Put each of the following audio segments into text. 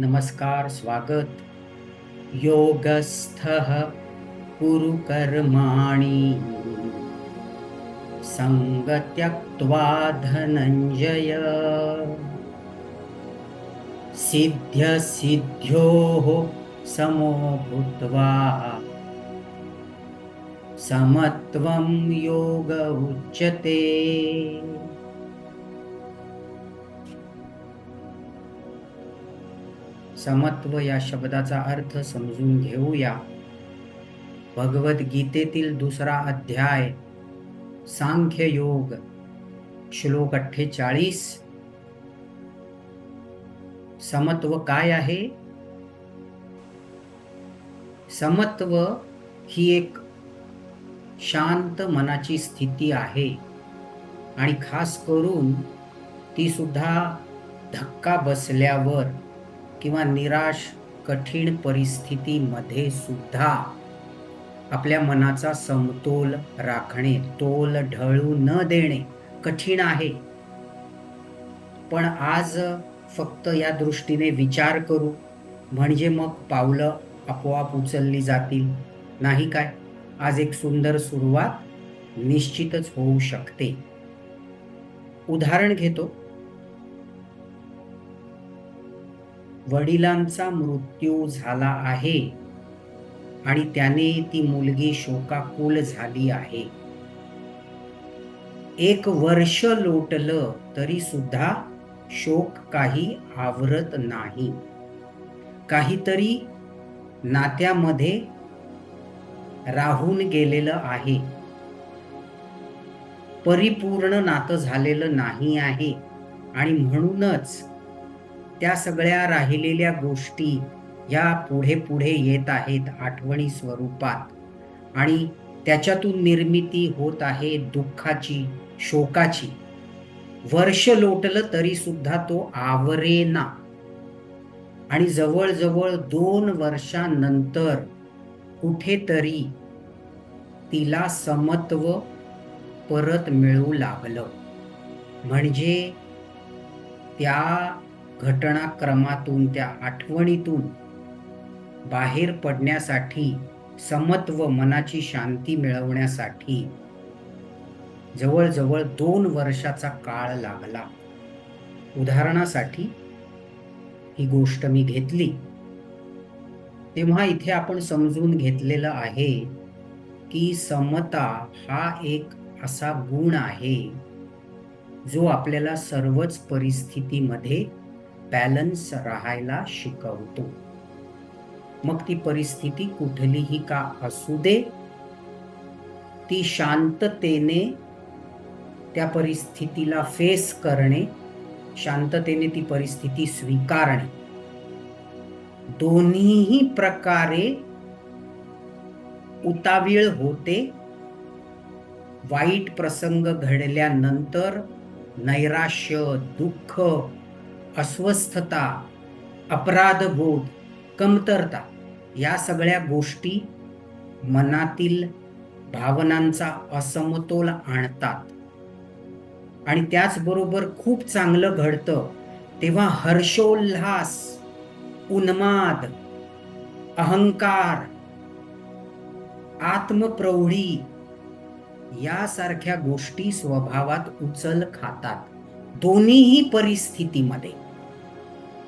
नमस्कार स्वागत। योगस्थः कुरु कर्माणि सङ्गत्यक्त्वा धनञ्जय। सिद्ध्यसिद्ध्योः समो भूत्वा। समत्वं योग उच्यते समत्व या शब्दाचा अर्थ समजून घेऊया. भगवद्गीतेतील दुसरा अध्याय सांख्य योग श्लोक अठ्ठेचाळीस. समत्व काय आहे? समत्व ही एक शांत मनाची स्थिती आहे आणि खास करून ती सुद्धा धक्का बसल्यावर किंवा निराश कठीण परिस्थितीमध्ये सुद्धा आपल्या मनाचा समतोल राखणे तोल ढळू न देणे कठीण आहे. पण आज फक्त या दृष्टीने विचार करू म्हणजे मग पावलं आपोआप उचलली जातील. नाही काय? आज एक सुंदर सुरुवात निश्चितच होऊ शकते. उदाहरण घेतो. वडिलांचा मृत्यू झाला आहे आणि त्याने ती मुलगी शोकाकुल झाली आहे. एक वर्ष लोटलं तरी सुद्धा शोक काही आवरत नाही. काहीतरी नात्यामध्ये राहून गेलेलं आहे. परिपूर्ण नातं झालेलं नाही आहे आणि म्हणूनच त्या सगळ्या राहिलेल्या गोष्टी या पुढे पुढे येत आहेत आठवणी स्वरूपात. आणि त्याच्यातून निर्मिती होत आहे दुःखाची शोकाची. वर्ष लोटलं तरी सुद्धा तो आवरेना. आणि जवळजवळ दोन वर्षानंतर कुठेतरी तिला समत्व परत मिळू लागलं. म्हणजे त्या घटनाक्रमातून त्या आठवणीतून बाहेर पडण्यासाठी समत्व मनाची शांती मिळवण्यासाठी जवळजवळ दोन वर्षाचा काळ लागला. उदाहरणासाठी ही गोष्ट मी घेतली. तेव्हा इथे आपण समजून घेतलेलं आहे की समता हा एक असा गुण आहे जो आपल्याला सर्वच परिस्थितीमध्ये बॅलन्स राहायला शिकवतो. मग ती परिस्थिती कुठलीही का असू दे ती शांततेने त्या परिस्थितीला फेस करणे शांततेने ती परिस्थिती स्वीकारणे. दोन्हीही प्रकारे उतावीळ होते. वाईट प्रसंग घडल्यानंतर नैराश्य दुःख अस्वस्थता अपराधबोध कमतरता या सगळ्या गोष्टी मनातील भावनांचा असमतोल आणतात. आणि त्याचबरोबर खूप चांगलं घडतं तेव्हा हर्षोल्हास उन्माद अहंकार आत्मप्रौढी यासारख्या गोष्टी स्वभावात उचल खातात. दोन्हीही परिस्थितीमध्ये.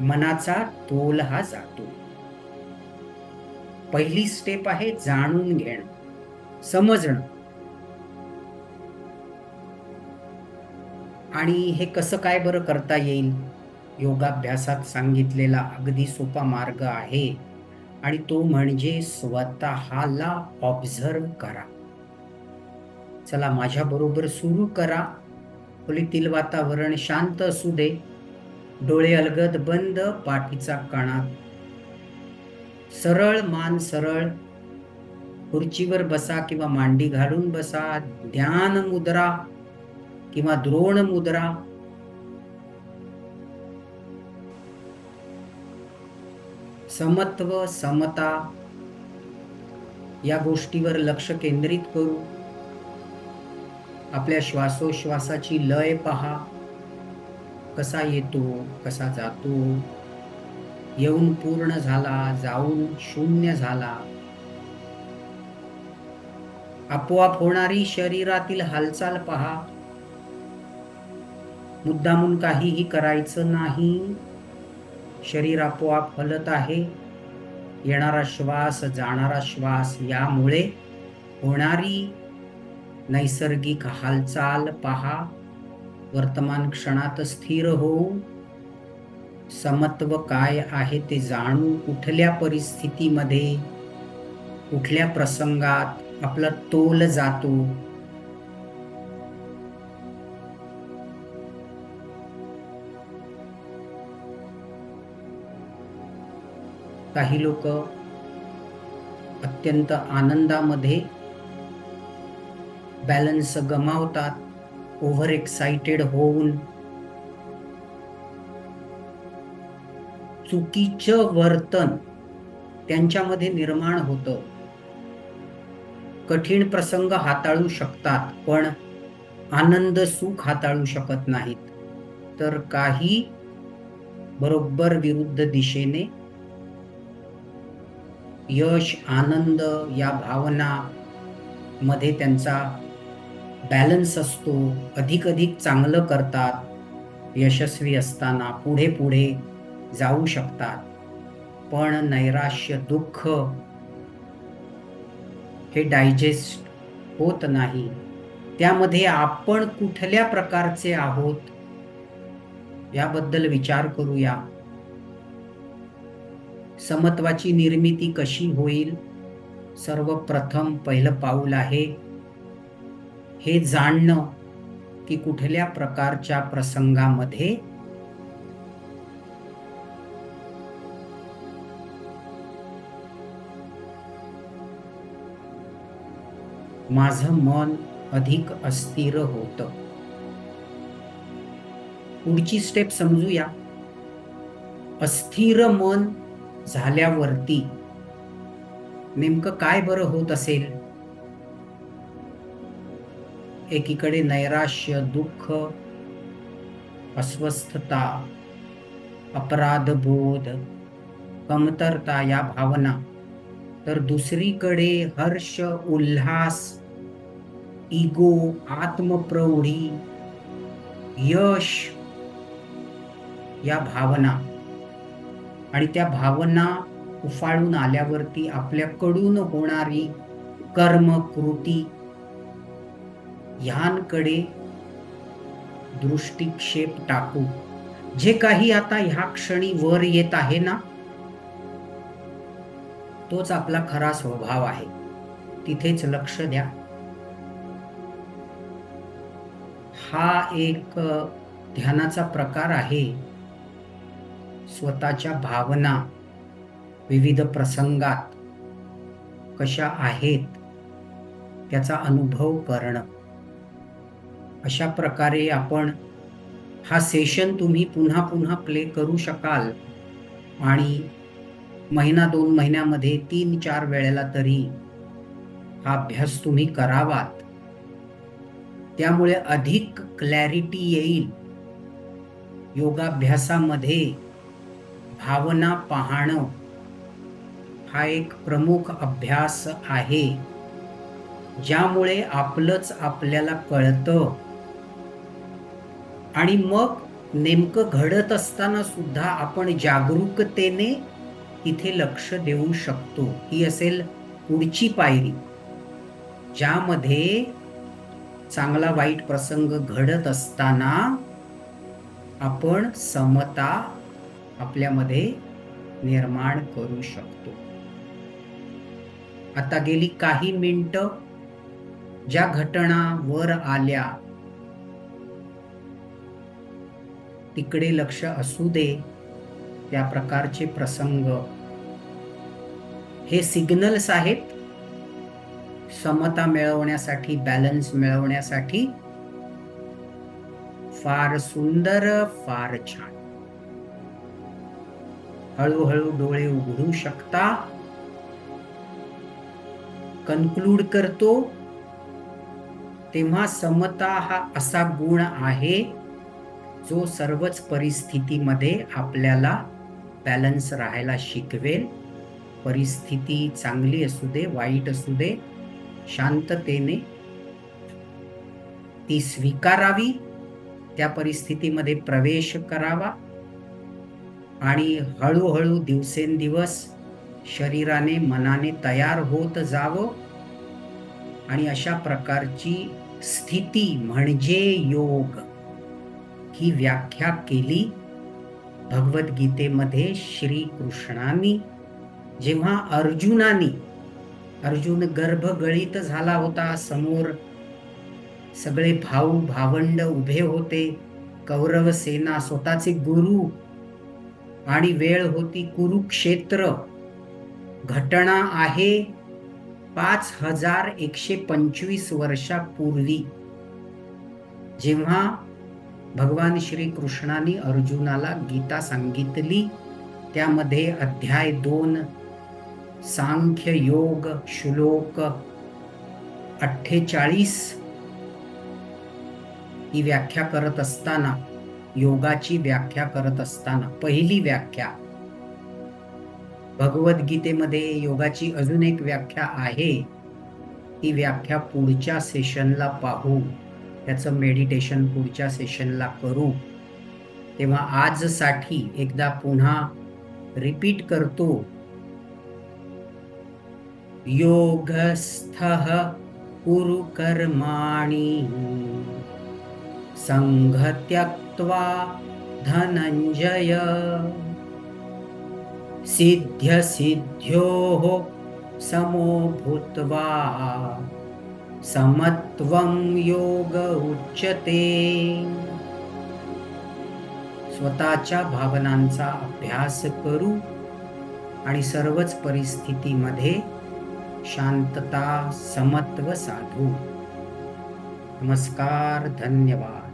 मनाचा तोल हा जातो. पहिली स्टेप आहे जाणून घेणं. समजणं. आणि हे कसं काय बरं करता येईल? योगाभ्यासात सांगितलेला अगदी सोपा मार्ग आहे. आणि तो म्हणजे स्वतःला ऑब्झर्व करा. चला माझ्या बरोबर सुरू करा. खोलीतील वातावरण शांत असू दे. डोळे अलगद बंद पाठीचा कणा. सरळ मान सरळ खुर्चीवर बसा किंवा मांडी घालून बसा. ध्यान मुद्रा किंवा द्रोण मुद्रा. समत्व समता या गोष्टीवर लक्ष केंद्रित करू. आपल्या श्वासोश्वासाची लय पहा. कसा येतो कसा जातो? येऊन पूर्ण झाला जाऊन शून्य झाला. आपोआप होणारी शरीरातील हालचाल पहा. मुद्दामून काहीही करायचं नाही. शरीर आपोआप हलत आहे. येणारा श्वास जाणारा श्वास यामुळे होणारी नैसर्गिक हालचाल पहा. वर्तमान क्षणात स्थिर होऊ. समत्व काय आहे ते जाणू. कुठल्या परिस्थितीमध्ये कुठल्या प्रसंगात आपला तोल जातो. काही लोक अत्यंत आनंदामध्ये बॅलन्स गमावतात. ओव्हर एक्साइटेड होऊन चुकीचं वर्तन त्यांच्यामध्ये निर्माण होतं. कठीण प्रसंग हाताळू शकतात पण आनंद सुख हाताळू शकत नाहीत. तर काही बरोबर विरुद्ध दिशेने यश आनंद या भावना मध्ये त्यांचा बॅलन्स असतो अधिक अधिक चांगलं करतात यशस्वी असताना पुढे पुढे जाऊ शकतात. पण नैराश्य दुःख हे डायजेस्ट होत नाही. त्यामध्ये आपण कुठल्या प्रकारचे आहोत याबद्दल विचार करूया. समत्वाची निर्मिती कशी होईल? सर्वप्रथम पहिलं पाऊल आहे हे जाणणं की कुठल्या प्रकारच्या प्रसंगामध्ये माझं मन अधिक अस्थिर होत. पुढची स्टेप समजूया. अस्थिर मन झाल्यावरती नेमकं काय बरं होत असेल? एकीकडे नैराश्य दुःख अस्वस्थता अपराधबोध कमतरता या भावना. तर दुसरीकडे हर्ष उल्हास इगो आत्मप्रौढी यश या भावना. आणि त्या भावना उफाळून आल्यावरती आपल्याकडून होणारी कर्म कृती ह्यांकडे दृष्टिक्षेप टाकू. जे काही आता ह्या क्षणी वर येत आहे ना तोच आपला खरा स्वभाव आहे. तिथेच लक्ष द्या. हा एक ध्यानाचा प्रकार आहे. स्वतःच्या भावना विविध प्रसंगात कशा आहेत त्याचा अनुभव करणं. अशा प्रकारे आपण हा सेशन तुम्ही पुन्हा पुन्हा प्ले करू शकाल. आणि महिना दोन महिन्यामध्ये तीन चार वेळेला तरी हा अभ्यास तुम्ही करावात. त्यामुळे अधिक क्लॅरिटी येईल. योगाभ्यासामध्ये भावना पाहणं हा एक प्रमुख अभ्यास आहे. ज्यामुळे आपलंच आपल्याला कळतं आणि मग नेमकं घडत असताना सुद्धा आपण जागरूकतेने इथे लक्ष देऊ शकतो. ही असेल पुढची पायरी ज्यामध्ये चांगला वाईट प्रसंग घडत असताना आपण समता आपल्यामध्ये निर्माण करू शकतो. आता गेली काही मिनिटं ज्या घटना वर आल्या तिकडे लक्ष असू दे त्या प्रकारचे प्रसंग. हे सिग्नल्स आहेत. समता मिळवण्यासाठी बॅलन्स मिळवण्यासाठी फार सुंदर फार छान. हळूहळू डोळे उघडू शकता. कन्क्लूड करतो. तेव्हा समता हा असा गुण आहे जो सर्वच परिस्थितीमध्ये आपल्याला बॅलन्स राहायला शिकवेल. परिस्थिती चांगली असू दे वाईट असू दे शांततेने ती स्वीकारावी त्या परिस्थितीमध्ये प्रवेश करावा आणि हळूहळू दिवसेंदिवस शरीराने मनाने तयार होत जावं आणि अशा प्रकारची स्थिती म्हणजे योग. ही व्याख्या केली. भगवद्गीतेमध्ये श्री कृष्णाने जेव्हा अर्जुनानी अर्जुन गर्भगळीत झाला होता समोर सगळे भाऊ भावंड उभे होते. कौरव सेना स्वतःचे गुरु आणि वेळ होती कुरुक्षेत्र. घटना आहे पाच हजार एकशे पंचवीस वर्षापूर्वी. जेव्हा भगवान श्री कृष्णाने अर्जुनाला गीता सांगितली. त्यामध्ये अध्याय दोन सांख्य योग श्लोक अठ्ठेचाळीस ही व्याख्या करत असताना योगाची व्याख्या करत असताना पहिली व्याख्या. भगवद्गीतेमध्ये योगाची अजून एक व्याख्या आहे. ती व्याख्या पुढच्या सेशनला पाहू. त्याचं मेडिटेशन पुढच्या सेशनला करू. तेव्हा आजसाठी एकदा पुन्हा रिपीट करतो. योगस्थ कुरु कर्माणी संघ त्यक्त्वा धनंजय सिद्ध्य सिद्ध्योः समो भूत्वा। समत्वं योग उच्यते. स्वतःच्या भावनांचा अभ्यास करू आणि सर्वच परिस्थितीमध्ये शांतता समत्व साधू. नमस्कार धन्यवाद.